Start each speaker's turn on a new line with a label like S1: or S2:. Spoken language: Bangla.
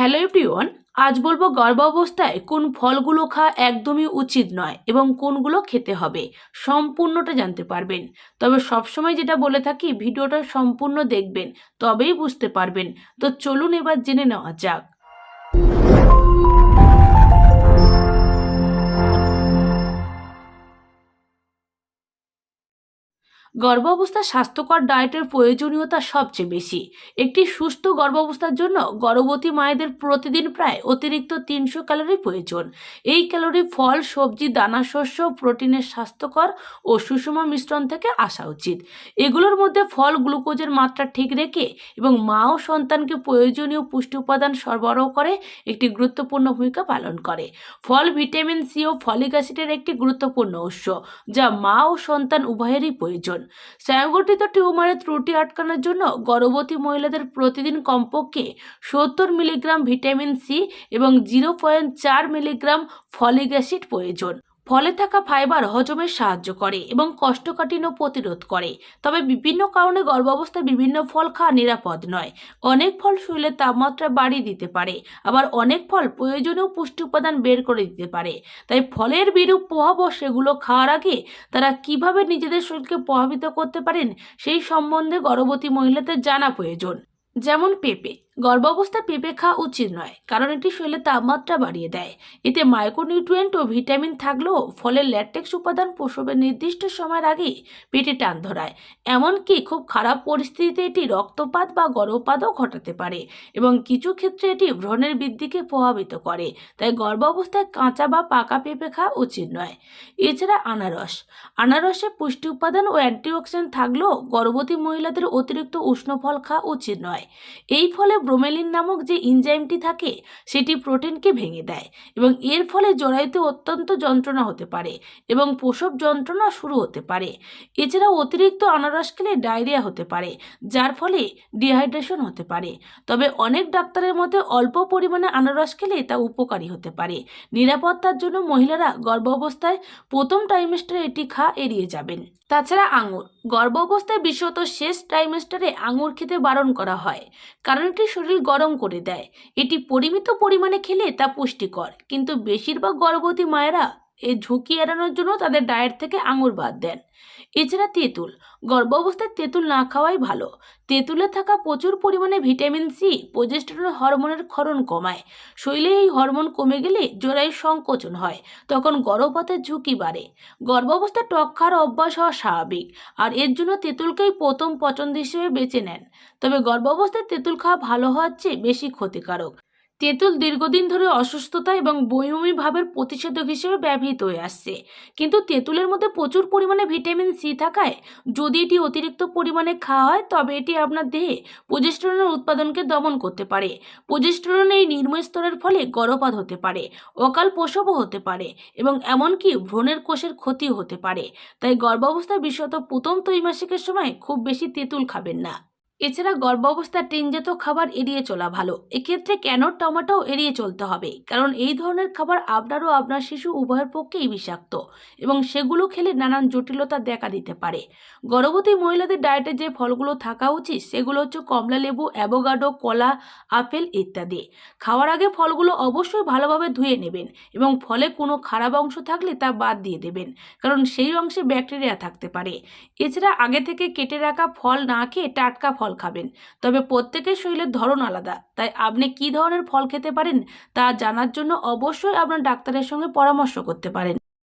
S1: হ্যালো এভরিওয়ান, আজ বলব গর্ভাবস্থায় কোন ফলগুলো খাওয়া একদমই উচিত নয় এবং কোনগুলো খেতে হবে, সম্পূর্ণটা জানতে পারবেন। তবে সবসময় যেটা বলে থাকি, ভিডিওটা সম্পূর্ণ দেখবেন, তবেই বুঝতে পারবেন। তো চলুন এবার জেনে নেওয়া যাক। গর্ভাবস্থা স্বাস্থ্যকর ডায়েটের প্রয়োজনীয়তা সবচেয়ে বেশি। একটি সুস্থ গর্ভাবস্থার জন্য গর্ভবতী মায়েদের প্রতিদিন প্রায় অতিরিক্ত তিনশো ক্যালোরি প্রয়োজন। এই ক্যালোরি ফল, সবজি, দানা, শস্য, প্রোটিনের স্বাস্থ্যকর ও সুষম মিশ্রণ থেকে আসা উচিত। এগুলোর মধ্যে ফল, গ্লুকোজের মাত্রা ঠিক রেখে এবং মা ও সন্তানকে প্রয়োজনীয় পুষ্টি উপাদান সরবরাহ করে একটি গুরুত্বপূর্ণ ভূমিকা পালন করে। ফল, ভিটামিন সি ও ফলিক অ্যাসিডের একটি গুরুত্বপূর্ণ উৎস, যা মা ও সন্তান উভয়েরই প্রয়োজন। স্নায়ুগঠিত টিউমারের ত্রুটি আটকানোর জন্য গর্ভবতী মহিলাদের প্রতিদিন কমপক্ষে সত্তর মিলিগ্রাম ভিটামিন সি এবং জিরো পয়েন্ট চার মিলিগ্রাম ফলিক অ্যাসিড প্রয়োজন। ফলে থাকা ফাইবার হজমে সাহায্য করে এবং কষ্টকাঠিন্য প্রতিরোধ করে। তবে বিভিন্ন কারণে গর্ভাবস্থায় বিভিন্ন ফল খাওয়া নিরাপদ নয়। অনেক ফল শরীরের তাপমাত্রা বাড়িয়ে দিতে পারে। আবার অনেক ফল প্রয়োজনীয় পুষ্টি উপাদান বের করে দিতে পারে। তাই ফলের বিরূপ প্রভাবও সেগুলো খাওয়ার আগে তারা কীভাবে নিজেদের শরীরকে প্রভাবিত করতে পারেন সেই সম্বন্ধে গর্ভবতী মহিলাদের জানা প্রয়োজন। যেমন পেঁপে। গর্ভাবস্থায় পেঁপে খাওয়া উচিত নয়, কারণ এটি শরীরের তাপমাত্রা বাড়িয়ে দেয়। এতে মাইক্রোনিউট্রিয়েন্ট ও ভিটামিন থাকলেও ফলে ল্যাটেক্স উপাদান প্রসবের নির্দিষ্ট সময়ের আগেই পেটে টান ধরায়। এমনকি খুব খারাপ পরিস্থিতিতে এটি রক্তপাত বা গর্ভপাতও ঘটাতে পারে এবং কিছু ক্ষেত্রে এটি ভ্রণের বৃদ্ধিকে প্রভাবিত করে, তাই গর্ভাবস্থায় কাঁচা বা পাকা পেঁপে খাওয়া উচিত নয়। এছাড়া আনারস। আনারসে পুষ্টি উপাদান ও অ্যান্টিঅক্সিডেন্ট থাকলেও গর্ভবতী মহিলাদের অতিরিক্ত উষ্ণ ফল খাওয়া উচিত নয়। এই ফলে ব্রোমেলিন নামক যে এনজাইমটি থাকে, সেটি প্রোটিনকে ভেঙে দেয় এবং এর ফলে জরায়ুতে অত্যন্ত যন্ত্রণা হতে পারে এবং প্রসব যন্ত্রণা শুরু হতে পারে। এছাড়া অতিরিক্ত আনারস খেলে ডায়রিয়া হতে পারে, যার ফলে ডিহাইড্রেশন হতে পারে। তবে অনেক ডাক্তারের মতে অল্প পরিমাণে আনারস খেলে তা উপকারী হতে পারে। নিরাপত্তার জন্য মহিলারা গর্ভাবস্থায় প্রথম ট্রাইমেস্টারে এটি খা এড়িয়ে যাবেন। তাছাড়া আঙুর। গর্ভ অবস্থায় বিশেষত শেষ ট্রাইমেস্টারে আঙুর খেতে বারণ করা হয়, কারণ এটি শরীর গরম করে দেয়। এটি পরিমিত পরিমাণে খেলে তা পুষ্টিকর, কিন্তু বেশিরভাগ গর্ভবতী মায়েরা এই ঝুঁকি এড়ানোর জন্য তাদের ডায়েট থেকে আঙুর বাদ দেন। এছাড়া তেঁতুল, গর্ভ অবস্থায় তেঁতুল না খাওয়াই ভালো। তেঁতুলে থাকা প্রচুর পরিমাণে ভিটামিন সি প্রজেস্টেরন হরমোনের ক্ষরণ কমায়। শরীরে এই হরমোন কমে গেলে জোড়ায় সংকোচন হয়, তখন গর্ভপাতের ঝুঁকি বাড়ে। গর্ভাবস্থায় টক খাওয়ার অভ্যাস হওয়া স্বাভাবিক, আর এর জন্য তেঁতুলকেই প্রথম পছন্দ হিসেবে বেছে নেন। তবে গর্ভাবস্থায় তেঁতুল খাওয়া ভালো হওয়ার চেয়ে বেশি ক্ষতিকারক। তেঁতুল দীর্ঘদিন ধরে অসুস্থতা এবং বমি ভাবের প্রতিষেধক হিসেবে ব্যবহৃত হয়ে আসছে। কিন্তু তেঁতুলের মধ্যে প্রচুর পরিমাণে ভিটামিন সি থাকায় যদি এটি অতিরিক্ত পরিমাণে খাওয়া হয়, তবে এটি আপনার দেহে প্রজেস্টেরনের উৎপাদনকে দমন করতে পারে। প্রজেস্টেরন এই নিম্ন স্তরের ফলে গর্ভপাত হতে পারে, অকাল প্রসবও হতে পারে এবং এমনকি ভ্রণের কোষের ক্ষতিও হতে পারে। তাই গর্ভাবস্থায় বিশেষত প্রথম ত্রৈমাসিকের সময় খুব বেশি তেঁতুল খাবেন না। এছাড়া গর্ভাবস্থার টিনজাত খাবার এড়িয়ে চলা ভালো। এক্ষেত্রে কেন টমেটো এড়িয়ে চলতে হবে? কারণ এই ধরনের খাবার আপনার ও আপনার শিশু উভয়ের পক্ষেই বিষাক্ত এবং সেগুলো খেলে নানান জটিলতা দেখা দিতে পারে। গর্ভবতী মহিলাদের ডায়েটে যে ফলগুলো থাকা উচিত, সেগুলো হচ্ছে কমলা লেবু, অ্যাভোগাডো, কলা, আপেল ইত্যাদি। খাওয়ার আগে ফলগুলো অবশ্যই ভালোভাবে ধুয়ে নেবেন এবং ফলে কোনো খারাপ অংশ থাকলে তা বাদ দিয়ে দেবেন, কারণ সেই অংশে ব্যাকটেরিয়া থাকতে পারে। এছাড়া আগে থেকে কেটে রাখা ফল না খেয়ে টাটকা ফল খাবেন। তবে প্রত্যেকের শরীরের ধরন আলাদা। তাই আপনি কি ধরনের ফল খেতে পারেন তা জানার জন্য অবশ্যই আপনার ডাক্তারের সঙ্গে পরামর্শ করতে পারেন।